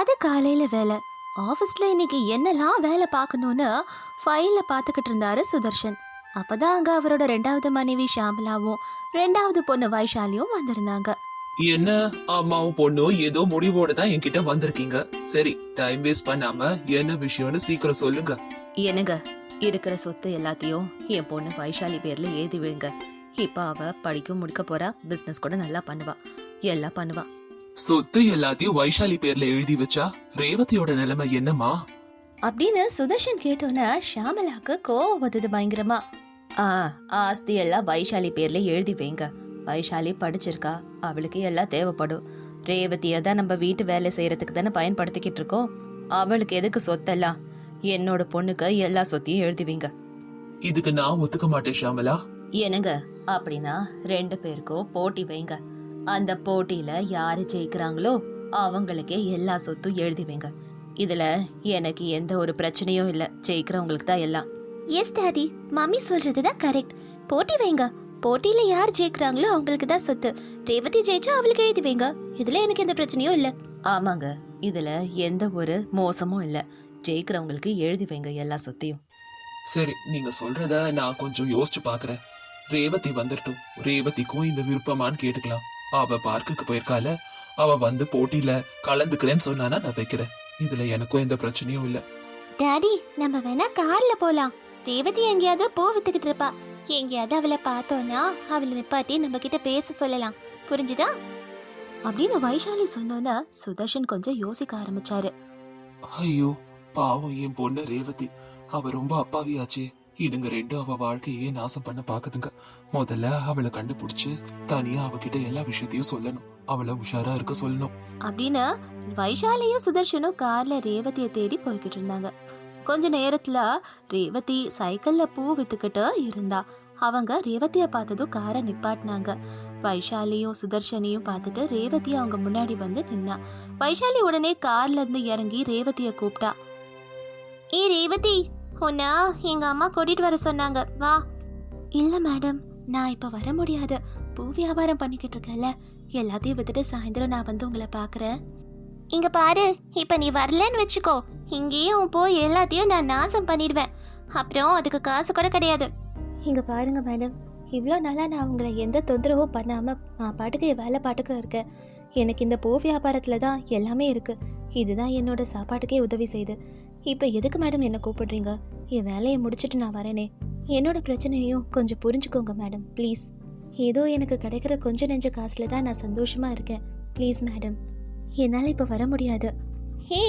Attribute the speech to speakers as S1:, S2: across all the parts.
S1: அது காலையில வேலை. ஆஃபீஸ்ல இன்னைக்கு என்னெல்லாம் வேலை பார்க்கணும்னு ஃபைல்ல பார்த்துக்கிட்டு இருந்தாரு சுதர்ஷன். அப்பதான் அங்க அவரோட ரெண்டாவது மனைவி ஷாமலாவும் ரெண்டாவது பொண்ணு வைஷாலியும் வந்திருந்தாங்க.
S2: என்ன? அம்மாவும் பொண்ணும் ஏதோ முடிவோட தான் என்கிட்ட வந்திருக்கீங்க. சரி டைம் வேஸ்ட் பண்ணாம என்ன விஷயம்னு சீக்கிரம் சொல்லுங்க.
S1: என்னங்க? இருக்கிற சொத்து எல்லாத்தையும் என் பொண்ணு வைஷாலி பேர்ல ஏதி விழுங்க. இப்ப அவ படிக்கும் முடிக்க போறா பிசினஸ் கூட நல்லா பண்ணுவா. எல்லாம் பண்ணுவா.
S2: சொத்து எல்லாத்தையும் வைஷாலி பேர்ல எழுதி வச்சா ரேவதியோட நிலைமை என்னம்மா?
S1: அப்படின்னு சுதர்ஷன் கேட்டோன்னே ஷாமலாக்கு கோவம் வந்தது பயங்கரமா. ஆ ஆஸ்தி எல்லாம் வைஷாலி பேர்ல எழுதி வைங்க. வைஷாலி படிச்சிருக்கா. அவளுக்கு எல்லாம் தேவைப்படும். ரேவதியை தான் நம்ம வீட்டு வேலை செய்யறதுக்கு தானே பயன்படுத்திக்கிட்டு இருக்கோம். அவளுக்கு எதுக்கு சொத்தெல்லாம்? என்னோட பொண்ணுக்கு எல்லா சொத்தையும் எழுதி வைங்க.
S2: இதுக்கு நான் ஒத்துக்க மாட்டேன் ஷாமலா.
S1: என்னங்க? அப்படின்னா ரெண்டு பேருக்கும் போட்டி வைங்க. அந்த போட்டியில யாரு ஜெயிக்கிறாங்களோ அவங்களுக்கே எல்லா சொத்தும் எழுதி வைங்க. இதுல எனக்கு எந்த ஒரு பிரச்சனையும் இல்ல. ஜெயிக்கிறவங்களுக்கு தான் எல்லாம். எஸ் டாடி மம்மி சொல்றது தான் கரெக்ட் போட்டி வைங்க. போட்டியில யார் ஜெயிக்கிறாங்களோ அவங்களுக்கு தான் சொத்து. ரேவதி ஜெயிச்சா அவளுக்கு எழுதி வைங்க. இதுல எனக்கு எந்த பிரச்சனையும் இல்ல. ஆமாங்க. இதுல எந்த ஒரு மோசமும் இல்ல. ஜெயிக்கிறவங்களுக்கு எழுதி வைங்க எல்லா சொத்தையும்.
S2: சரி நீங்க சொல்றத நான் கொஞ்சம் யோசிச்சு பாக்குறேன். ரேவதி வந்துடட்டும் ரேவதிக்கும் இந்த விருப்பமான்னு கேட்டுக்கலாம். அவ பார்க்குக்கு போயிருக்கால. அவ வந்து போட்டியில கலந்துக்கிறேன்னு சொன்னானா நான் வைக்கிறேன். இதுல எனக்கும் எந்த பிரச்சனையும் இல்ல.
S1: டாடி நம்ம வேணா கார்ல போலாம். ரேவதி எங்கேயாவது பூ வித்துக்கிட்டு இருப்பா. எங்கேயாவது அவளை பார்த்தோன்னா அவளை நிப்பாட்டி நம்ம கிட்ட பேச சொல்லலாம். புரிஞ்சுதா? அப்படின்னு வைஷாலி சொன்னோன்னா சுதர்ஷன் கொஞ்சம் யோசிக்க ஆரம்பிச்சாரு.
S2: ஐயோ பாவம் என் பொண்ணு ரேவதி. அவ ரொம்ப அப்பாவியாச்சே. இதுங்க ரெண்டும் அவ வாழ்க்கையே நாசம் பண்ண பாக்குதுங்க. முதல்ல அவளை கண்டுபிடிச்சு தனியா அவகிட்ட எல்லா விஷயத்தையும் சொல்லணும். அவளை உஷாரா இருக்க சொல்லணும்.
S1: அப்படின்னு வைஷாலியும் சுதர்ஷனும் கார்ல ரேவதியை தேடி போய்கிட்டு இருந்தாங்க. கொஞ்ச நேரத்துல ரேவதி சைக்கிள்ல பூ வித்துக்கிட்டு இருந்தா. அவங்க ரேவதிய பார்த்ததும் காரை நிப்பாட்டினாங்க. வைஷாலியும் சுதர்ஷனையும் பார்த்துட்டு ரேவதி அவங்க முன்னாடி வந்து நின்னா. வைஷாலி உடனே கார்ல இருந்து இறங்கி ரேவதிய கூப்பிட்டா. ஏ ரேவதி உன்னா எங்க அம்மா கூட்டிட்டு வர சொன்னாங்க. வா. இல்ல மேடம் நான் இப்ப வர முடியாது. பூ வியாபாரம் பண்ணிக்கிட்டு இருக்கேன்ல. எல்லாத்தையும் வித்துட்டு சாயந்தரம் நான் வந்து உங்களை பார்க்குறேன் இங்க பாரு. இப்ப நீ வரலன்னு வச்சுக்கோ. இங்கேயும் போய் எல்லாத்தையும் நான் நாசம் பண்ணிடுவேன். அப்புறம் அதுக்கு காசு கூட கிடையாது. இங்க பாருங்க மேடம் இவ்வளோ நாளாக நான் உங்களை எந்த தொந்தரவும் பண்ணாமல் நான் பாட்டுக்கு வேலை பாட்டுக்கு இருக்கேன். எனக்கு இந்த பூ வியாபாரத்தில் தான் எல்லாமே இருக்கு. இதுதான் என்னோட சாப்பாட்டுக்கே உதவி செய்யுது இப்போ எதுக்கு மேடம் என்னை கூப்பிடுறீங்க? என் வேலையை முடிச்சுட்டு நான் வரேனே. என்னோட பிரச்சனையும் கொஞ்சம் புரிஞ்சுக்கோங்க மேடம் ப்ளீஸ் ஏதோ எனக்கு கிடைக்கிற கொஞ்ச நெஞ்ச காசில் தான் நான் சந்தோஷமாக இருக்கேன். ப்ளீஸ் மேடம் என்னால் இப்போ வர முடியாது. ஹே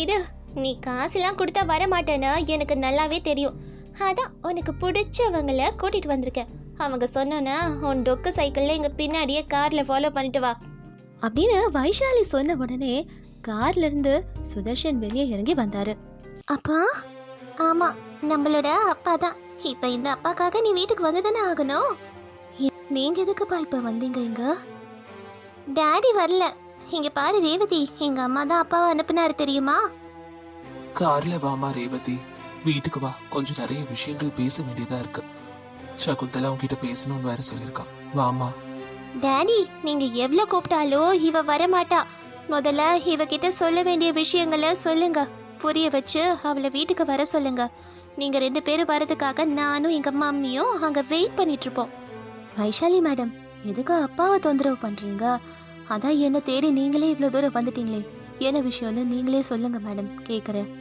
S1: இரு. நீ காசுலாம் கொடுத்தா வர மாட்டேன்னு எனக்கு நல்லாவே தெரியும். அதான் உனக்கு பிடிச்சவங்கள கூட்டிகிட்டு வந்திருக்கேன். அவங்க சொன்னோன்னா உன் டொக்கு சைக்கிளில் எங்கள் பின்னாடியே காரில் ஃபாலோ பண்ணிட்டு வா. அப்படின்னு வைஷாலி சொன்ன உடனே கார்ல இருந்து சுதர்ஷன் வெளியே இறங்கி வந்தாரு. அப்பா? ஆமா நம்மளோட அப்பா தான். இப்ப இந்த அப்பாக்காக நீ வீட்டுக்கு வந்துதானே ஆகணும்? நீங்க எதுக்குப்பா இப்ப வந்தீங்க இங்க? டாடி வரல. இங்க பாரு ரேவதி. எங்க அம்மா தான் அப்பாவை அனுப்புனாரு தெரியுமா?
S2: கார்ல வாமா ரேவதி. வீட்டுக்கு வா. கொஞ்சம் நிறைய விஷயங்கள் பேச வேண்டியதா இருக்கு. சகுந்தலா உன்கிட்ட பேசணும்னு வேற சொல்லியிருக்கான். வாமா
S1: டேனி நீங்க எவ்வளவு கூப்பிட்டாலோ இவ வரமாட்டா. முதல்ல இவகிட்ட சொல்ல வேண்டிய விஷயங்களை சொல்லுங்க. புரிய வச்சு அவளை வீட்டுக்கு வர சொல்லுங்க. நீங்க ரெண்டு பேரும் வரதுக்காக நானும் எங்க மம்மியும் அங்க வெயிட் பண்ணிட்டு இருப்போம் வைஷாலி மேடம் எதுக்கு அப்பாவை தொந்தரவு பண்றீங்க? அதான் என்ன தேடி நீங்களே இவ்வளோ தூரம் வந்துட்டீங்களே. என்ன விஷயம்னு நீங்களே சொல்லுங்க மேடம் கேக்குறேன்.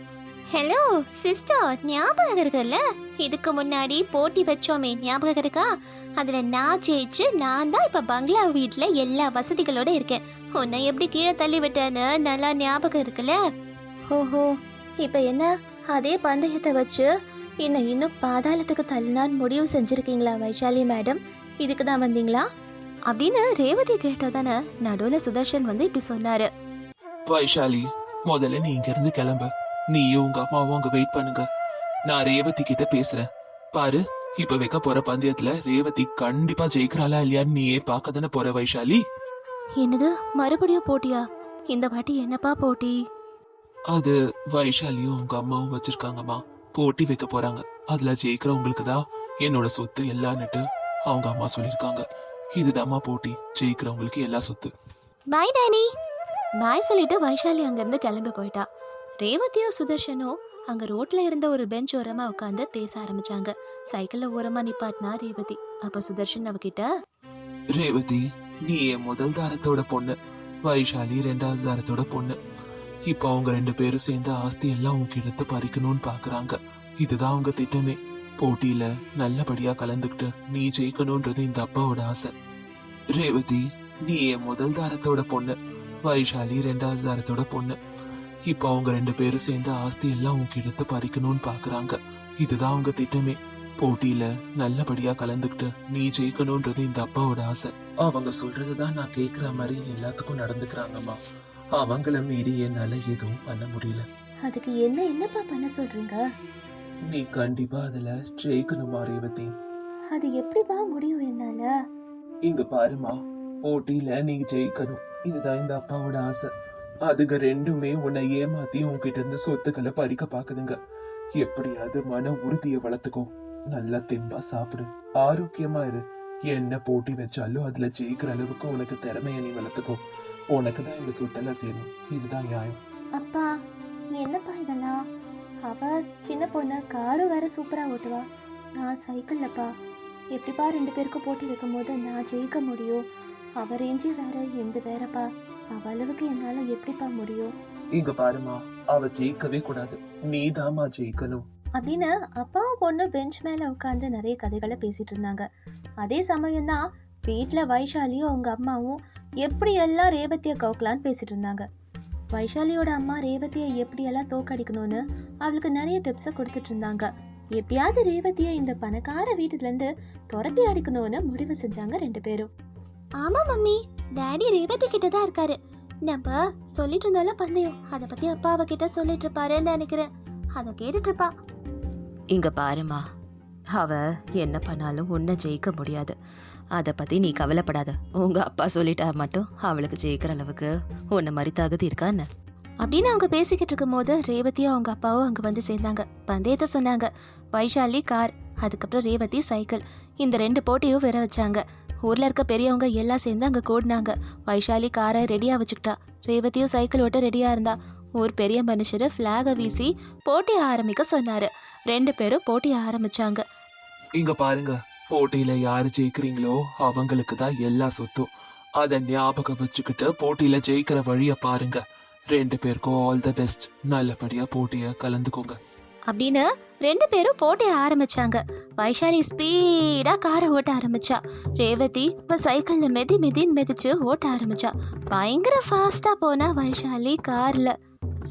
S1: ஹலோ சிஸ்டர் ஞாபகம் இருக்குல்ல இதுக்கு முன்னாடி போட்டி வச்சோமே ஞாபகம் இருக்கா? அதுல நான் ஜெயிச்சு நான் தான் இப்ப பங்களா வீட்ல எல்லா வசதிகளோட இருக்கேன். உன்னை எப்படி கீழே தள்ளி விட்டேன்னு நல்லா ஞாபகம் இருக்குல்ல? ஓஹோ இப்ப என்ன? அதே பந்தயத்தை வச்சு என்ன இன்னும் பாதாளத்துக்கு தள்ளினான்னு முடிவு செஞ்சிருக்கீங்களா வைஷாலி மேடம்? இதுக்கு தான் வந்தீங்களா? அப்படின்னு ரேவதி கேட்டதானே நடுவுல சுதர்ஷன் வந்து இப்படி சொன்னாரு.
S2: வைஷாலி முதல்ல நீ இங்க இருந்து கிளம்பு. நீயும் உங்க அம்மாவும் அங்க வெயிட் பண்ணுங்க. நான் ரேவதி கிட்ட பேசுறேன். பாரு இப்ப வைக்க போற பந்தயத்துல ரேவதி கண்டிப்பா ஜெயிக்கிறாளா இல்லையான்னு நீயே பார்க்க தானே போற வைஷாலி?
S1: என்னது மறுபடியும் போட்டியா? இந்த வாட்டி என்னப்பா போட்டி?
S2: அது வைஷாலியும் உங்க அம்மாவும் வச்சிருக்காங்கம்மா. போட்டி வைக்க போறாங்க. அதுல ஜெயிக்கிறவங்களுக்கு தான் என்னோட சொத்து எல்லான்னுட்டு அவங்க அம்மா சொல்லிருக்காங்க இதுதாம்மா போட்டி ஜெயிக்கிறவங்களுக்கு எல்லா சொத்து.
S1: பாய் டாடி பாய் சொல்லிட்டு வைஷாலி அங்கேருந்து கிளம்பி போயிட்டா. ரேவதியும் சுதர்ஷனும் அங்கே ரோட்ல இருந்த ஒரு பெஞ்ச் ஓரமா உட்காந்து பேச ஆரம்பிச்சாங்க. சைக்கிள்ல ஓரமா நிப்பாட்டினா ரேவதி. அப்ப சுதர்ஷன் அவகிட்ட
S2: ரேவதி நீ என் முதல் தாரத்தோட பொண்ணு. வைஷாலி ரெண்டாவது தாரத்தோட பொண்ணு. இப்போ அவங்க ரெண்டு பேரும் சேர்ந்து ஆஸ்தி எல்லாம் உங்க எடுத்து பறிக்கணும்னு பாக்குறாங்க. இதுதான் அவங்க திட்டமே. போட்டியில நல்லபடியா கலந்துக்கிட்டு நீ ஜெயிக்கணும்ன்றது இந்த அப்பாவோட ஆசை. ரேவதி நீ என் முதல் தாரத்தோட பொண்ணு. வைஷாலி ரெண்டாவது தாரத்தோட பொண்ணு. இப்போ அவங்க ரெண்டு பேரும் சேர்ந்து ஆஸ்தி எல்லாம் உங்க எடுத்து பறிக்கணும்னு பாக்குறாங்க. இதுதான் அவங்க திட்டமே. போட்டியில நல்லபடியா கலந்துக்கிட்டு நீ ஜெயிக்கணும்ன்றது இந்த அப்பாவோட ஆசை. அவங்க சொல்றதுதான் நான் கேக்குற மாதிரி எல்லாத்துக்கும் நடந்துக்கிறாங்கம்மா. அவங்கள மீறி என்னால எதுவும் பண்ண முடியல.
S1: அதுக்கு என்ன என்னப்பா பண்ண சொல்றீங்க?
S2: நீ கண்டிப்பா அதுல ஜெயிக்கணுமா ரேவதி?
S1: அது எப்படிப்பா முடியும் என்னால?
S2: இங்க பாருமா போட்டியில நீங்க ஜெயிக்கணும். இதுதான் இந்த அப்பாவோட ஆசை. அதுங்க ரெண்டுமே உன்னை ஏமாத்தி உன்கிட்ட இருந்து சொத்துக்களை பறிக்க பாக்குதுங்க. எப்படியாவது மன உறுதியை வளர்த்துக்கோ. நல்லா தெம்பா சாப்பிடு. ஆரோக்கியமா இரு. என்ன போட்டி வச்சாலும் அதுல ஜெயிக்கிற அளவுக்கு உனக்கு திறமைய நீ வளர்த்துக்கோ. உனக்கு தான் இந்த சொத்தெல்லாம் சேரும். இதுதான் நியாயம்.
S1: அப்பா என்னப்பா இதெல்லாம்? அவ சின்ன பொண்ணு காரும் வேற சூப்பரா ஓட்டுவா. நான் சைக்கிள்லப்பா. எப்படிப்பா ரெண்டு பேருக்கும் போட்டி வைக்கும் போது நான் ஜெயிக்க முடியும்? அவ ரேஞ்சே வேற எந்த வேறப்பா? அவ அளவுக்கு என்னால எப்படிப்பா முடியும்?
S2: இங்க பாருமா அவ ஜெயிக்கவே கூடாது. நீதாம்மா ஜெயிக்கணும்.
S1: அப்படின்னு அப்பாவும் பொண்ணு பெஞ்ச் மேல உட்காந்து நிறைய கதைகளை பேசிட்டு இருந்தாங்க. அதே சமயம் தான் வீட்டுல வைஷாலியும் அவங்க அம்மாவும் எப்படி எல்லாம் ரேவதியை கவுக்கலான்னு பேசிட்டு இருந்தாங்க. வைஷாலியோட அம்மா ரேவதியை எப்படியெல்லாம் தோக்கடிக்கணும்னு அவளுக்கு நிறைய டிப்ஸை கொடுத்துட்டு இருந்தாங்க. எப்படியாவது ரேவதியை இந்த பணக்கார வீட்டுல இருந்து துரத்தி அடிக்கணும்னு முடிவு செஞ்சாங்க ரெண்டு பேரும். ஆமா மம்மி. டாடி ரேவதி கிட்ட தான் இருக்காரு. நம்ம சொல்லிட்டு இருந்தாலும் பந்தயம். அதை பத்தி அப்பா அவகிட்ட சொல்லிட்டு இருப்பாருன்னு நினைக்கிறேன். அதை கேட்டுட்டு இருப்பா.
S3: இங்க பாருமா. அவ என்ன பண்ணாலும் உன்னை ஜெயிக்க முடியாது. அதை பத்தி நீ கவலைப்படாத. உங்க அப்பா சொல்லிட்டா மட்டும் அவளுக்கு ஜெயிக்கிற அளவுக்கு உன்னை மாதிரி தகுதி இருக்கா என்ன?
S1: அப்படின்னு அவங்க பேசிக்கிட்டு இருக்கும்போது ரேவதியும் அவங்க அப்பாவும் அங்கே வந்து சேர்ந்தாங்க. பந்தயத்தை சொன்னாங்க. வைஷாலி கார் அதுக்கப்புறம் ரேவதி சைக்கிள். இந்த ரெண்டு போட்டியும் வர வச்சாங்க. ஊர்ல இருக்க பெரியவங்க எல்லாம் சேர்ந்து அங்கே கூடினாங்க. வைஷாலி காரை ரெடியா வச்சுக்கிட்டா. ரேவதியும் சைக்கிள் ஓட்ட ரெடியா இருந்தா. ஊர் பெரிய மனுஷர் ஃப்ளாகை வீசி போட்டி ஆரம்பிக்க சொன்னாரு. ரெண்டு பேரும் போட்டி ஆரம்பிச்சாங்க.
S2: இங்க பாருங்க. போட்டியில யாரு ஜெயிக்கிறீங்களோ அவங்களுக்கு தான் எல்லா சொத்தும். அதை ஞாபகம் வச்சுக்கிட்டு போட்டியில ஜெயிக்கிற வழிய பாருங்க. ரெண்டு பேருக்கும் ஆல் த பெஸ்ட் நல்லபடியா போட்டிய கலந்துக்கோங்க.
S1: அப்படின்னு ரெண்டு பேரும் போட்டி ஆரம்பிச்சாங்க. வைஷாலி ஸ்பீடாக காரை ஓட்ட ஆரம்பிச்சா. ரேவதி இப்போ சைக்கிளில் மெதி மெதின்னு மெதிச்சு ஓட்ட ஆரம்பிச்சா. பயங்கர ஃபாஸ்ட்டாக போனா வைஷாலி காரில்.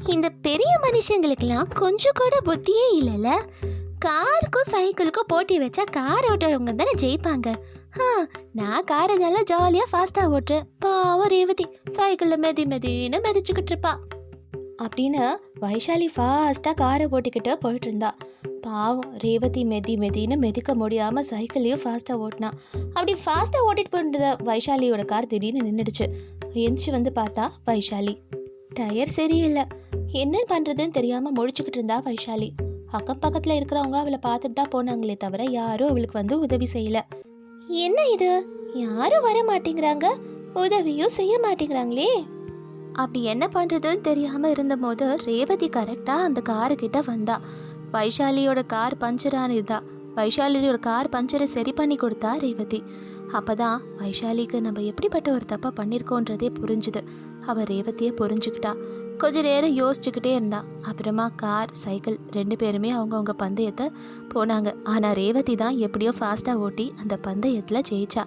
S1: இந்த பெரிய மனுஷங்களுக்கெல்லாம் கொஞ்சம் கூட புத்தியே இல்லைல்ல? காருக்கும் சைக்கிளுக்கும் போட்டி வச்சா கார் ஓட்டுறவங்க தானே ஜெயிப்பாங்க. நான் காரை நல்லா ஜாலியாக ஃபாஸ்ட்டாக ஓட்டுறேன். பாவம் ரேவதி சைக்கிளில் மெதி மெதின்னு மெதிச்சுக்கிட்டு இருப்பா. அப்படின்னு வைஷாலி ஃபாஸ்ட்டாக காரை ஓட்டிக்கிட்டு போயிட்டு இருந்தா பாவம் ரேவதி மெதி மெதின்னு மெதிக்க முடியாமல் சைக்கிளையும் ஃபாஸ்ட்டாக ஓட்டினா. அப்படி ஃபாஸ்ட்டாக ஓட்டிட்டு போயிருந்த வைஷாலியோட கார் திடீர்னு நின்றுடுச்சு எந்திச்சு வந்து பார்த்தா வைஷாலி. டயர் சரியில்லை. என்ன பண்ணுறதுன்னு தெரியாமல் முடிச்சுக்கிட்டு இருந்தா வைஷாலி. அக்கம் பக்கத்தில் இருக்கிறவங்க அவளை பார்த்துட்டு தான் போனாங்களே தவிர யாரும் அவளுக்கு வந்து உதவி செய்யலை. என்ன இது? யாரும் வர மாட்டேங்கிறாங்க? உதவியும் செய்ய மாட்டேங்கிறாங்களே? அப்படி என்ன பண்ணுறதுன்னு தெரியாமல் இருந்தபோது ரேவதி கரெக்டாக அந்த காருக்கிட்ட வந்தா. வைஷாலியோட கார் பஞ்சர் ஆனதுதா. வைஷாலியோட கார் பஞ்சரை சரி பண்ணி கொடுத்தா ரேவதி. அப்பதான் வைஷாலிக்கு நம்ம எப்படிப்பட்ட ஒரு தப்பை பண்ணியிருக்கோன்றதே புரிஞ்சுது. அவள் ரேவதியை புரிஞ்சுக்கிட்டா. கொஞ்ச நேரம் யோசிச்சுக்கிட்டே இருந்தா. அப்புறமா கார் சைக்கிள் ரெண்டு பேருமே அவங்கவுங்க பந்தயத்தை போனாங்க. ஆனால் ரேவதி தான் எப்படியோ ஃபாஸ்ட்டாக ஓட்டி அந்த பந்தயத்தில் ஜெயிச்சா.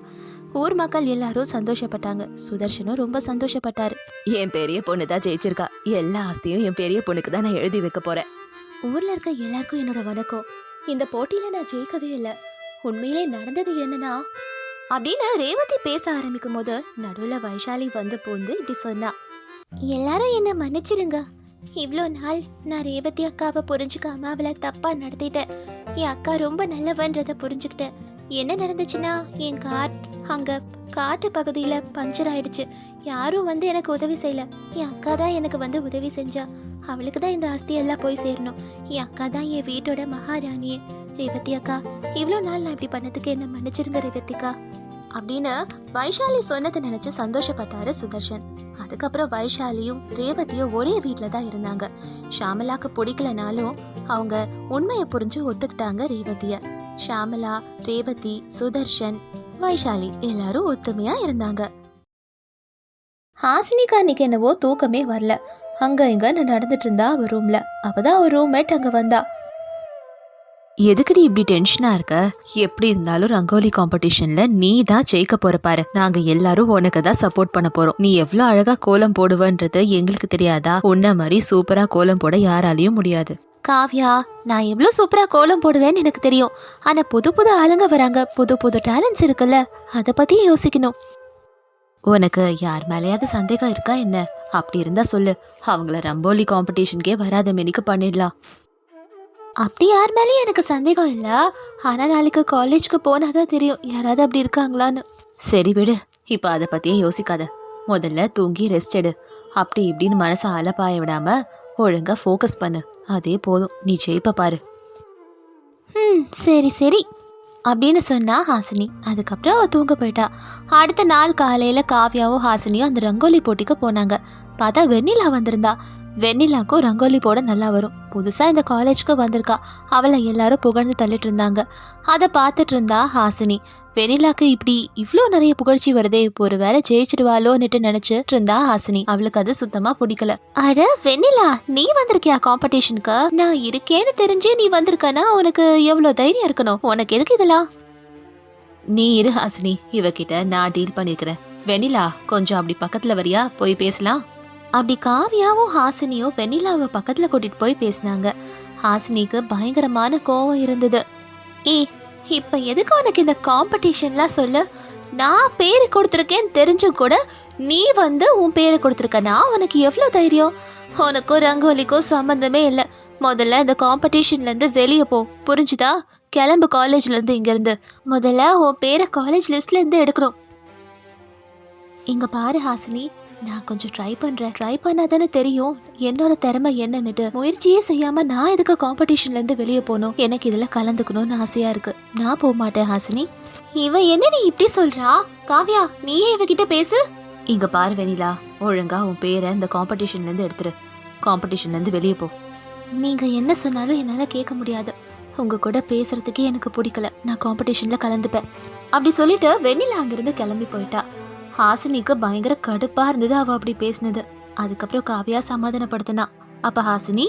S1: ஊர் மக்கள் எல்லாரும் சந்தோஷப்பட்டாங்க. சுதர்ஷனும் ரொம்ப சந்தோஷப்பட்டாரு.
S3: என் பெரிய பொண்ணு தான் ஜெயிச்சிருக்கா. எல்லா ஆஸ்தியும் என் பெரிய பொண்ணுக்கு தான் நான் எழுதி வைக்க போறேன்.
S1: ஊர்ல இருக்க எல்லாருக்கும் என்னோட வணக்கம். இந்த போட்டியில நான் ஜெயிக்கவே இல்லை. உண்மையிலே நடந்தது என்னன்னா அப்படின்னு ரேவதி பேச ஆரம்பிக்கும் போது நடுவுல வைஷாலி வந்து பூந்து இப்படி சொன்னா எல்லாரும் என்ன மன்னிச்சிடுங்க இவ்வளோ நாள் நான் ரேவதி அக்காவை புரிஞ்சுக்காம அவளை தப்பா நடத்திட்டேன். என் அக்கா ரொம்ப நல்லவன்றதை புரிஞ்சுக்கிட்டேன். என்ன நடந்துச்சுன்னா என் கார் அங்கே காட்டு பகுதியில் பஞ்சர் ஆயிடுச்சு. யாரும் வந்து எனக்கு உதவி செய்யல. என் அக்கா தான் எனக்கு வந்து உதவி செஞ்சா. அவளுக்கு தான் இந்த ஆஸ்தி எல்லாம் போய் சேரணும். என் அக்கா தான் என் வீட்டோட மகாராணியே. ரேவதி அக்கா இவ்வளோ நாள் நான் இப்படி பண்ணதுக்கு என்ன மன்னிச்சிருங்க ரேவதிக்கா அப்படின்னு வைஷாலி சொன்னதை நினைச்சு சந்தோஷப்பட்டாரு சுதர்ஷன். அதுக்கப்புறம் வைஷாலியும் ரேவதியும் ஒரே வீட்டில் தான் இருந்தாங்க. ஷாமலாக்கு பிடிக்கலனாலும் அவங்க உண்மையை புரிஞ்சு ஒத்துக்கிட்டாங்க ரேவதியை. ஷாமலா ரேவதி சுதர்ஷன் வைஷாலி எல்லாரும் ஒத்துமையா இருந்தாங்க. ஹாசினிக்கு அன்னைக்கு என்னவோ தூக்கமே வரல. அங்க இங்க நடந்துட்டு இருந்தா அவ ரூம்ல அப்பதான் ஒரு ரூம்மேட் அங்க வந்தா.
S3: எதுக்குடி இப்படி டென்ஷனா இருக்க? எப்படி இருந்தாலும் ரங்கோலி காம்படிஷன்ல நீ தான் ஜெயிக்க போற பாரு. நாங்க எல்லாரும் உனக்கு தான் சப்போர்ட் பண்ண போறோம். நீ எவ்வளவு அழகா கோலம் போடுவன்றது எங்களுக்கு தெரியாதா? உன்ன மாதிரி சூப்பரா கோலம் போட யாராலையும் முடியாது.
S1: காவ்யா நான் எவ்வளோ சூப்பரா கோலம் போடுவேன்னு எனக்கு தெரியும். ஆனா புது புது ஆளுங்க வராங்க. புது புது டேலண்ட்ஸ் இருக்குல்ல. அதை பத்தி யோசிக்கணும்.
S3: உனக்கு யார் மேலேயாவது சந்தேகம் இருக்கா என்ன? அப்படி இருந்தா சொல்லு. அவங்கள ரங்கோலி காம்படிஷனுக்கே வராத மெனிக்கு பண்ணிடலாம்.
S1: அப்படி யார் மேலேயும் எனக்கு சந்தேகம் இல்லை. ஆனா நாளைக்கு காலேஜ்க்கு போனாதான் தெரியும். யாராவது அப்படி இருக்காங்களான்னு.
S3: சரி விடு. இப்ப அதை பத்தியே யோசிக்காத. முதல்ல தூங்கி ரெஸ்ட் எடு. அப்படி இப்படின்னு மனசை அலப்பாய விடாம ஒழுங்கா ஃபோக்கஸ் பண்ணு. அதே போதும். நீ ஜெயிப்ப பாரு.
S1: ம் சரி சரி அப்படின்னு சொன்னா ஹாசினி. அதுக்கப்புறம் அவள் தூங்க போயிட்டா. அடுத்த நாள் காலையில காவ்யாவும் ஹாசினியும் அந்த ரங்கோலி போட்டிக்கு போனாங்க. பார்த்தா வெண்ணிலா வந்திருந்தா. வெண்ணிலாக்கும் ரங்கோலி போட நல்லா வரும். புதுசா இந்த காலேஜ்க்கு வந்திருக்கா. அவளை எல்லாரும் புகழ்ந்து தள்ளிட்டு இருந்தாங்க. அதை பார்த்துட்டு இருந்தா ஹாசினி. வெண்ணிலாக்கு இப்படி இவ்வளோ நிறைய புகழ்ச்சி வருதே. இப்போ ஒரு வேலை ஜெயிச்சிடுவாளோன்னுட்டு நினைச்சிட்டு இருந்தா ஹாசினி. அவளுக்கு அது சுத்தமா பிடிக்கல. அட வெண்ணிலா நீ வந்திருக்கியா காம்படிஷனுக்கு நான் இருக்கேன்னு தெரிஞ்சே நீ வந்திருக்கனா உனக்கு எவ்வளவு தைரியம் இருக்கணும்? உனக்கு எதுக்கு இதெல்லாம்?
S3: நீ இரு ஹாசினி. இவகிட்ட நான் டீல் பண்ணிருக்கிறேன் வெண்ணிலா கொஞ்சம் அப்படி பக்கத்துல வரியா? போய் பேசலாம்?
S1: அப்படி காவியாவும் ஹாசினியும் வெண்ணிலாவை பக்கத்துல கூட்டிட்டு போய் பேசினாங்க. ஹாசினிக்கு பயங்கரமான கோவம் இருந்தது. ஏ இப்போ எதுக்கு உனக்கு இந்த காம்படிஷன்லாம் சொல்லு? நான் பேர் கொடுத்துருக்கேன்னு தெரிஞ்சும் கூட நீ வந்து உன் பேரை கொடுத்துருக்கனா உனக்கு எவ்வளோ தைரியம்? உனக்கும் ரங்கோலிக்கும் சம்மந்தமே இல்லை. முதல்ல இந்த காம்படிஷன்லேருந்து வெளியே போ. புரிஞ்சுதா? கிளம்பு காலேஜ்லேருந்து இங்கேருந்து. முதல்ல உன் பேரை காலேஜ் லிஸ்ட்லேருந்து எடுக்கணும். இங்கே பாரு ஹாசினி. நான் கொஞ்சம் ட்ரை பண்றேன். ட்ரை பண்ணாதானே தெரியும். என்னோட திறமை என்னன்னுட்டு. முயற்சியே செய்யாம நான் எதுக்கு காம்படிஷன்ல இருந்து வெளியே போகணும்? எனக்கு இதுல கலந்துக்கணும்னு ஆசையா இருக்கு. நான் போக மாட்டேன் ஹாசினி. இவ என்ன நீ இப்படி சொல்றா? காவ்யா நீயே இவகிட்ட பேசு.
S3: இங்க பாரு வெனிலா ஒழுங்கா உன் பேரை இந்த காம்படிஷன்ல இருந்து எடுத்துரு. காம்படிஷன்ல இருந்து வெளியே போ.
S1: நீங்க என்ன சொன்னாலும் என்னால கேட்க முடியாது. உங்க கூட பேசுறதுக்கே எனக்கு பிடிக்கல. நான் காம்படிஷன்ல கலந்துப்பேன். அப்படி சொல்லிட்டு வெண்ணிலா அங்கிருந்து கிளம்பி போயிட்டா. ஹாசினிக்கு பயங்கர கடுப்பா இருந்தது அவ அப்படி பேசினது. அதுக்கப்புறம் காவியா சமாதானப்படுத்தினா அப்ப ஹாசினி?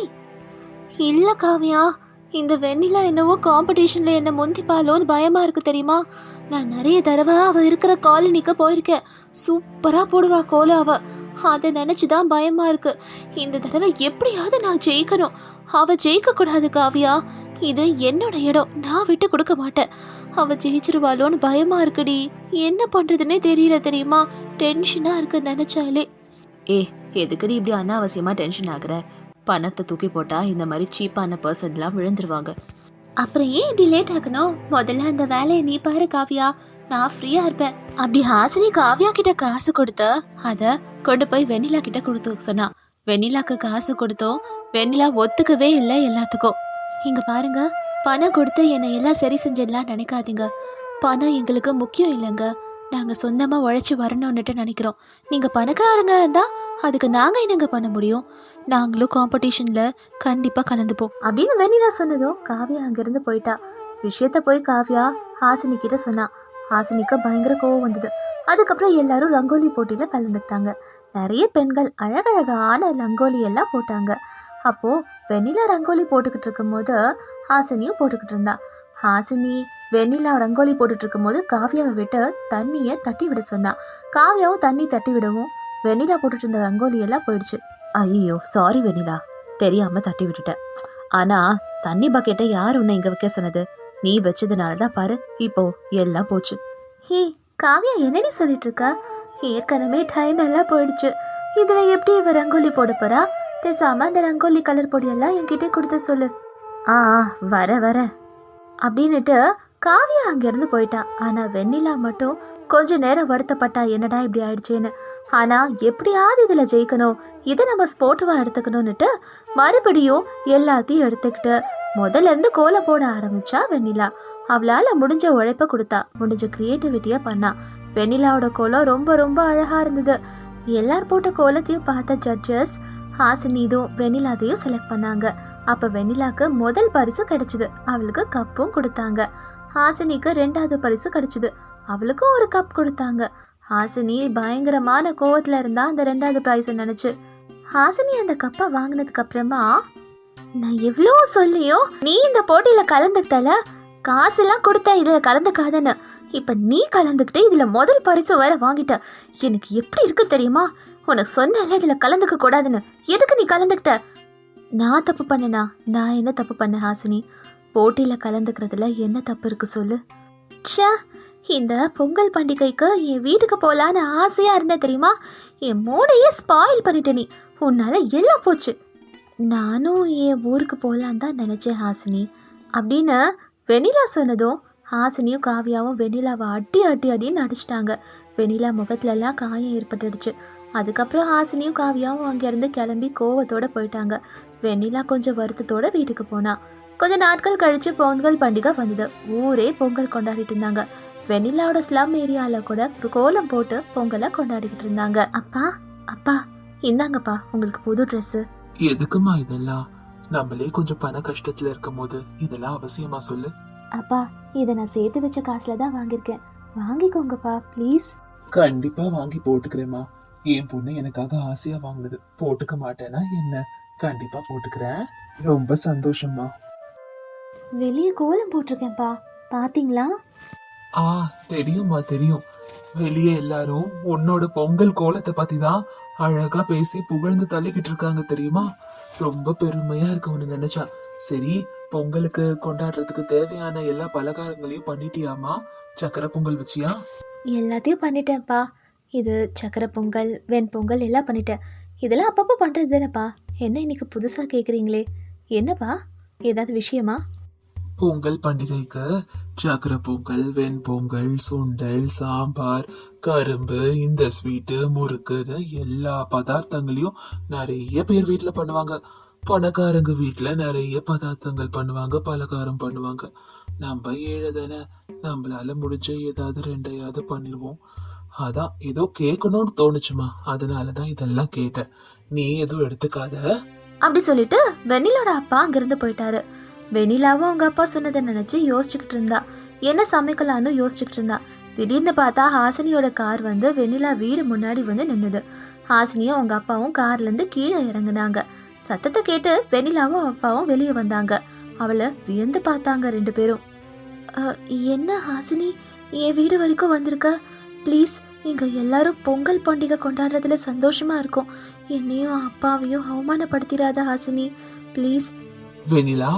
S1: இல்ல காவியா இந்த வெண்ணிலா என்னவோ காம்படிஷன்ல என்ன முந்திப்பாலோன்னு பயமா இருக்கு தெரியுமா? நான் நிறைய தடவை அவ இருக்கிற காலனிக்கு போயிருக்கேன். சூப்பரா போடுவா கோலம் அவ. அதை நினைச்சுதான் பயமா இருக்கு. இந்த தடவை எப்படியாவது நான் ஜெயிக்கணும். அவ ஜெயிக்க கூடாது காவியா. இது என்னோட இடம். நான் விட்டு கொடுக்க மாட்டேன். அவ ஜெயிச்சிருவாளோன்னு பயமா இருக்குடி. என்ன பண்றதுன்னே தெரியல தெரியுமா? டென்ஷனா இருக்கு நினைச்சாலே.
S3: ஏ எதுக்குடி இப்படி அனாவசியமா டென்ஷன் ஆகுற? பணத்தை தூக்கி போட்டா இந்த மாதிரி சீப்பான பர்சன்லாம் விழுந்துருவாங்க.
S1: அப்புறம் ஏன் இப்படி லேட் ஆகணும்? முதல்ல அந்த வேலையை நீ பாரு காவியா. நான் ஃப்ரீயா இருப்பேன். அப்படி ஹாசினி காவியா கிட்ட காசு கொடுத்த அத கொண்டு போய் வெண்ணிலா கிட்ட கொடுத்து சொன்னா. வெண்ணிலாக்கு காசு கொடுத்தோம். வெண்ணிலா ஒத்துக்கவே இல்லை எல்லாத்துக்கும். இங்க பாருங்க பணம் கொடுத்து என்னை எல்லாம் சரி செஞ்சிடலாம் நினைக்காதீங்க. பணம் எங்களுக்கு முக்கியம் இல்லைங்க. நாங்கள் சொந்தமாக உழைச்சி வரணும்னுட்டு நினைக்கிறோம். நீங்கள் பணக்காரங்க இருந்தால் அதுக்கு நாங்கள் என்னங்க பண்ண முடியும்? நாங்களும் காம்படிஷனில் கண்டிப்பாக கலந்துப்போம். அப்படின்னு வெண்ணிலா சொன்னதும் காவியா அங்கேருந்து போயிட்டா. விஷயத்த போய் காவியா ஹாசினி கிட்ட சொன்னா. ஹாசினிக்கு பயங்கர கோவம் வந்தது. அதுக்கப்புறம் எல்லாரும் ரங்கோலி போட்டியில் கலந்துக்கிட்டாங்க. நிறைய பெண்கள் அழகழகான ரங்கோலி எல்லாம் போட்டாங்க. அப்போது வெண்ணிலா ரங்கோலி போட்டுக்கிட்டு இருக்கும்போது ஹாசினியும் போட்டுக்கிட்டு இருந்தா. ஹாசினி வெண்ணிலா ரங்கோலி போட்டுட்டு இருக்கும்போது காவியாவை விட்டு தண்ணியை தட்டி விட சொன்னா. காவியாவும் தண்ணி தட்டி விடவும் வெண்ணிலா போட்டுட்டு இருந்த ரங்கோலி எல்லாம் போயிடுச்சு.
S3: ஐயோ சாரி வெண்ணிலா. தெரியாம தட்டி விட்டுட்டேன் ஆனா தண்ணி பக்கெட்டை யார் உன்னை இங்க வைக்க சொன்னது? நீ வச்சதுனால தான் பாரு இப்போ எல்லாம் போச்சு.
S1: ஹீ காவியா என்னடி சொல்லிட்டு இருக்க? ஏற்கனவே டைம் எல்லாம் போயிடுச்சு. இதுல எப்படி இவ ரங்கோலி போட போறா? பேசாம அந்த ரங்கோலி கலர் பொடியெல்லாம் என்கிட்ட கொடுத்து சொல்லு.
S3: ஆ வர வர.
S1: அப்படின்னுட்டு காவியா அங்கிருந்து போயிட்டான் ஆனா வெண்ணிலா மட்டும் கொஞ்ச நேரம் வருத்தப்பட்டா என்னடா இப்படி ஆயிடுச்சேன்னு. ஆனா எப்படியாவது இதுல ஜெயிக்கணும் இதை நம்ம ஸ்போர்ட்டுவா எடுத்துக்கணும்னுட்டு மறுபடியும் எல்லாத்தையும் எடுத்துக்கிட்டு முதல்ல இருந்து கோலம் போட ஆரம்பிச்சா வெண்ணிலா. அவளால முடிஞ்ச உழைப்ப கொடுத்தா முடிஞ்ச கிரியேட்டிவிட்டியா பண்ணா. வெண்ணிலாவோட கோலம் ரொம்ப ரொம்ப அழகா இருந்தது. எல்லார் போட்ட கோலத்தையும் பார்த்த ஜட்ஜஸ் ஹாசினிதும் வெண்ணிலாதையும் செலக்ட் பண்ணாங்க. அப்ப வெண்ணிலாக்கு முதல் பரிசு கிடைச்சது. அவளுக்கு கப்பும் கொடுத்தாங்க. ஹாசினிக்கு ரெண்டாவது பரிசு கிடைச்சது. அவளுக்கும் ஒரு கப் கொடுத்தாங்க. ஹாசினி பயங்கரமான கோவத்துல இருந்தா அந்த ரெண்டாவது ப்ரைஸ் நினைச்சு ஹாசினி அந்த கப்பை வாங்கினதுக்கு அப்புறமா நான் எவ்வளோ சொல்லியும் நீ இந்த போட்டியில கலந்துக்கிட்டல? காசெல்லாம் கொடுத்த இதில் கலந்துக்காதன்னு. இப்போ நீ கலந்துக்கிட்டு இதில் முதல் பரிசு வேற வாங்கிட்ட. எனக்கு எப்படி இருக்கு தெரியுமா? உனக்கு சொன்னல இதில் கலந்துக்க கூடாதுன்னு. எதுக்கு நீ கலந்துக்கிட்ட? நான் தப்பு பண்ணனா? நான் என்ன தப்பு பண்ண ஹாசினி? போட்டியில் கலந்துக்கிறதுல என்ன தப்பு இருக்கு சொல்லு. ச்சே இந்த பொங்கல் பண்டிகைக்கு என் வீட்டுக்கு போகலான்னு ஆசையாக இருந்தேன் தெரியுமா? என் மூடையே ஸ்பாயில் பண்ணிட்ட நீ. உன்னால் எல்லாம் போச்சு. நானும் என் ஊருக்கு போகலான்னு தான் நினச்சேன் ஹாசினி. அப்படின்னு வெண்ணிலா சொன்னதும் ஹாசினியும் காவியாவும் வெண்ணிலாவை அடி அடி அடின்னு அடிச்சிட்டாங்க. வெண்ணிலா முகத்துலலாம் காயம் ஏற்பட்டுடுச்சு. அதுக்கப்புறம் ஹாசினியும் காவியாவும் அங்கேருந்து கிளம்பி கோவத்தோட போயிட்டாங்க. வெண்ணிலா கொஞ்சம் வருத்தத்தோட வீட்டுக்கு போனா. கொஞ்ச நாட்கள் கழிச்சு பொங்கல் பண்டிகை வந்தது. ஊரே பொங்கல் கொண்டாடிட்டு இருந்தாங்க. வெண்ணிலாவோட ஸ்லம் ஏரியால கூட ஒரு கோலம் போட்டு பொங்கலை கொண்டாடிக்கிட்டு இருந்தாங்க. அப்பா அப்பா இந்தாங்கப்பா உங்களுக்கு புது ட்ரெஸ்
S2: எதுக்குமா இதெல்லாம்? நம்மளே கொஞ்சம் பண கஷ்டத்துல இருக்கும் போது இதெல்லாம் அவசியமா சொல்லு.
S1: அப்பா இதை நான் சேர்த்து வச்ச காசுல தான் வாங்கியிருக்கேன். வாங்கிக்கோங்கப்பா ப்ளீஸ்
S2: கண்டிப்பா வாங்கி போட்டுக்கிறேம்மா. என் பொண்ணு எனக்காக ஆசையா வாங்கினது. போட்டுக்க மாட்டேனா என்ன? கண்டிப்பா போட்டுக்கிறேன். ரொம்ப சந்தோஷம்மா.
S1: வெளியே கோலம் போட்டிருக்கேன்ப்பா. பாத்தீங்களா?
S2: ஆ தெரியும்மா தெரியும். வெளியே எல்லாரும் உன்னோட பொங்கல் கோலத்தை பத்தி தான் அழகா பேசி புகழ்ந்து தள்ளிக்கிட்டு இருக்காங்க தெரியுமா? ரொம்ப பெருமையா இருக்கு உன்னை நினைச்சா சரி பொங்கலுக்கு கொண்டாடுறதுக்கு தேவையான எல்லா பலகாரங்களையும் பண்ணிட்டியாமா? சக்கரை பொங்கல் வச்சியா?
S1: எல்லாத்தையும் பண்ணிட்டேன்ப்பா. இது சக்கரை பொங்கல் வெண்பொங்கல் எல்லாம் பண்ணிட்டேன். இதெல்லாம் அப்பப்போ பண்ணுறது தானேப்பா. என்ன இன்னைக்கு புதுசாக கேட்குறீங்களே என்னப்பா? ஏதாவது விஷயமா?
S2: பொங்கல் பண்டிகைக்கு சக்கரை பொங்கல் வெண்பொங்கல் சுண்டல் சாம்பார் கரும்பு இந்த ஸ்வீட்டு முறுக்குன்னு எல்லா பதார்த்தங்களையும் நிறைய பேர் வீட்டில் பண்ணுவாங்க. பணக்காரங்க வீட்டில் நிறைய பதார்த்தங்கள் பண்ணுவாங்க பலகாரம் பண்ணுவாங்க. நம்ம ஏழை தானே நம்மளால முடிஞ்ச ஏதாவது ரெண்டையாவது பண்ணிடுவோம் அதான் ஏதோ கேட்கணும்னு தோணுச்சுமா. அதனால தான் இதெல்லாம் கேட்டேன். நீ எதுவும் எடுத்துக்காத?
S1: அப்படி சொல்லிட்டு வெண்ணிலோட அப்பா அங்கிருந்து போயிட்டாரு. வெனிலாவும் அவங்க அப்பா சொன்னதை நினைச்சு யோசிச்சுக்கிட்டு இருந்தா. என்ன சமைக்கலான்னு யோசிச்சுக்கிட்டு இருந்தா. திடீர்னு பார்த்தா ஹாசினியோட கார் வந்து வெண்ணிலா வீடு முன்னாடி வந்து நின்றுது ஹாசினியும் அவங்க அப்பாவும் கார்ல இருந்து கீழே இறங்குனாங்க. சத்தத்தை கேட்டு வெனிலாவும் அப்பாவும் வெளியே வந்தாங்க. அவளை வியந்து பார்த்தாங்க ரெண்டு பேரும். என்ன ஹாசினி? என் வீடு வரைக்கும் வந்திருக்க? ப்ளீஸ் இங்கே எல்லாரும் பொங்கல் பண்டிகை கொண்டாடுறதுல சந்தோஷமா இருக்கும். என்னையும் அப்பாவையும் அவமானப்படுத்திடாத ஹாசினி. ப்ளீஸ்.
S2: வெனிலா?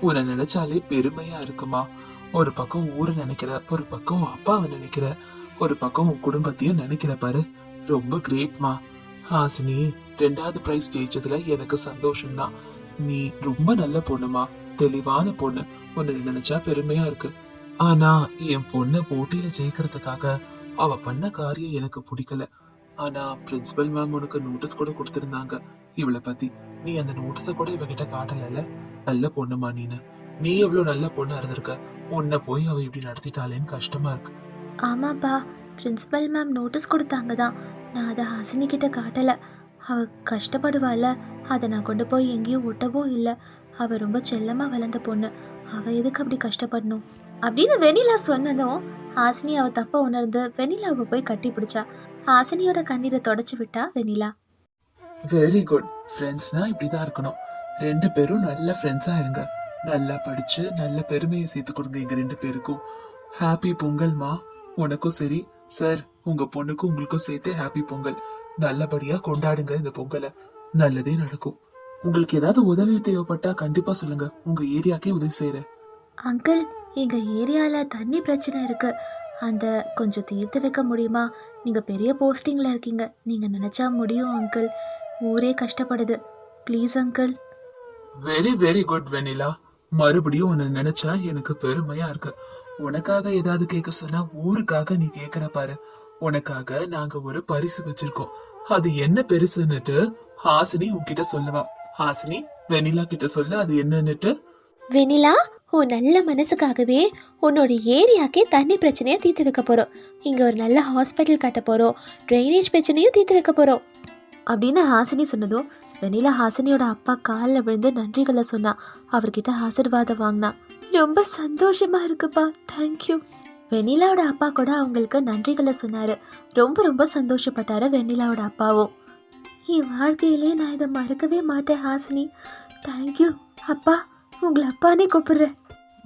S2: உன்னை நினைச்சாலே பெருமையா இருக்குமா? ஒரு பக்கம் ஊரை நினைக்கிற ஒரு பக்கம் அப்பாவை நினைக்கிற ஒரு பக்கம் உன் குடும்பத்தையும் நினைக்கிற பாரு. ரொம்ப கிரேட்மா ஹாசினி ரெண்டாவது பிரைஸ் ஜெயிச்சதுல எனக்கு சந்தோஷம்தான். நீ ரொம்ப நல்ல பொண்ணுமா. தெளிவான பொண்ணு. உன்னை நினைச்சா பெருமையா இருக்கு. ஆனா என் பொண்ணை போட்டியில ஜெயிக்கிறதுக்காக அவ பண்ண காரியம் எனக்கு பிடிக்கல. ஆனா பிரின்சிபல் மேம் உனக்கு நோட்டீஸ் கூட கொடுத்திருந்தாங்க. இவளை பத்தி. நீ அந்த நோட்டீஸை கூட இவகிட்ட காட்டலல நல்ல பொண்ணுமா நீனு. நீ எவ்வளவு நல்ல பொண்ணா இருந்திருக்க? உன்னை போய் அவ இப்படி நடத்திட்டாளேன்னு கஷ்டமா இருக்கு.
S1: ஆமாப்பா. பிரின்சிபல் மேம் நோட்டீஸ் கொடுத்தாங்க தான். நான் அதை ஹாசினி கிட்ட காட்டல. அவ கஷ்டப்படுவாள்ல. அதை நான் கொண்டு போய் எங்கேயும் ஒட்டவும் இல்லை. அவ ரொம்ப செல்லமா வளர்ந்த பொண்ணு. அவ எதுக்கு அப்படி கஷ்டப்படணும்? அப்படின்னு வெண்ணிலா சொன்னதும் ஹாசினி அவ தப்ப உணர்ந்து வெண்ணிலாவை போய் கட்டி பிடிச்சா. ஹாசினியோட கண்ணீரை தொடச்சு விட்டா வெண்ணிலா
S2: வெரி குட் ஃப்ரெண்ட்ஸ்னா இப்படிதான் இருக்கணும். ரெண்டு பேரும் நல்ல ஃப்ரெண்ட்ஸாக இருங்க. நல்லா படிச்சு நல்ல பெருமையை சேர்த்து கொடுங்க எங்கள் ரெண்டு பேருக்கும். ஹாப்பி பொங்கல்மா உனக்கும் சரி. சார் உங்கள் பொண்ணுக்கும் உங்களுக்கும் சேர்த்து ஹாப்பி பொங்கல். நல்லபடியாக கொண்டாடுங்க இந்த பொங்கலை. நல்லதே நடக்கும். உங்களுக்கு ஏதாவது உதவி தேவைப்பட்டா கண்டிப்பாக சொல்லுங்க. உங்கள் ஏரியாக்கே உதவி செய்கிறேன்
S1: அங்கிள் எங்கள் ஏரியாவில் தண்ணி பிரச்சனை இருக்கு. அந்த கொஞ்சம் தீர்த்து வைக்க முடியுமா? நீங்கள் பெரிய போஸ்டிங்கில் இருக்கீங்க. நீங்கள் நினச்சா முடியும் அங்கிள் ஊரே கஷ்டப்படுது. Please uncle
S2: very very good Vennila மறுபடியும் உன்னை நினைச்சா எனக்கு பெருமையா இருக்கு. உனக்காக ஏதாவது கேட்க சொன்னா ஊருக்காக நீ கேக்குற பாரு. உனக்காக நாங்க ஒரு பரிசு வச்சிருக்கோம். அது என்ன பெருசுன்னுட்டு ஹாசினி உன்கிட்ட சொல்லுவா. ஹாசினி வெனிலா கிட்ட சொல்லு அது என்னன்னுட்டு.
S1: வெனிலா உன் நல்ல மனசுக்காகவே உன்னோட ஏரியாக்கே தண்ணி பிரச்சனையை தீர்த்து வைக்க போகிறோம் இங்கே ஒரு நல்ல ஹாஸ்பிட்டல் கட்ட போகிறோம் ட்ரைனேஜ் பிரச்சனையும் தீர்த்து வைக்க போகிறோம் அப்படின்னு ஹாசினி சொன்னதும் வெண்ணிலா ஹாசினியோட அப்பா காலில் விழுந்து நன்றிகளை சொன்னா. அவர்கிட்ட ஆசீர்வாதம் வாங்கினா. ரொம்ப சந்தோஷமா இருக்குப்பா. தேங்க்யூ வெண்ணிலாவோட அப்பா கூட அவங்களுக்கு நன்றிகளை சொன்னாரு. ரொம்ப ரொம்ப சந்தோஷப்பட்டாரு வெண்ணிலாவோட அப்பாவும். என் வாழ்க்கையிலே நான் இதை மறக்கவே மாட்டேன் ஹாசினி. தேங்க்யூ அப்பா உங்களை அப்பானே கூப்பிடுறேன்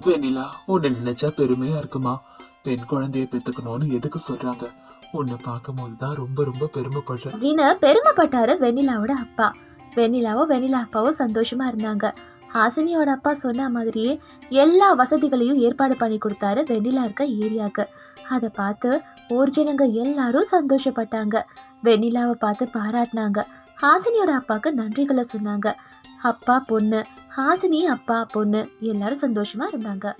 S2: வெண்ணிலா உன்னை நினைச்சா பெருமையா இருக்குமா? பெண் குழந்தைய பெத்துக்கணும்னு எதுக்கு சொல்றாங்க? உன்னை பார்க்கும்போது தான் ரொம்ப ரொம்ப பெருமைப்படுறேன்.
S1: அப்படின்னு பெருமைப்பட்டாரு வெண்ணிலாவோட அப்பா. வெண்ணிலாவும் வெண்ணிலா அப்பாவும் சந்தோஷமா இருந்தாங்க. ஹாசினியோட அப்பா சொன்ன மாதிரியே எல்லா வசதிகளையும் ஏற்பாடு பண்ணி கொடுத்தாரு வெண்ணிலா இருக்க ஏரியாவுக்கு. அதை பார்த்து ஊர் ஜனங்க எல்லாரும் சந்தோஷப்பட்டாங்க. வெண்ணிலாவை பார்த்து பாராட்டினாங்க. ஹாசினியோட அப்பாவுக்கு நன்றிகளை சொன்னாங்க. அப்பா பொண்ணு. ஹாசினி அப்பா பொண்ணு. எல்லாரும் சந்தோஷமா இருந்தாங்க.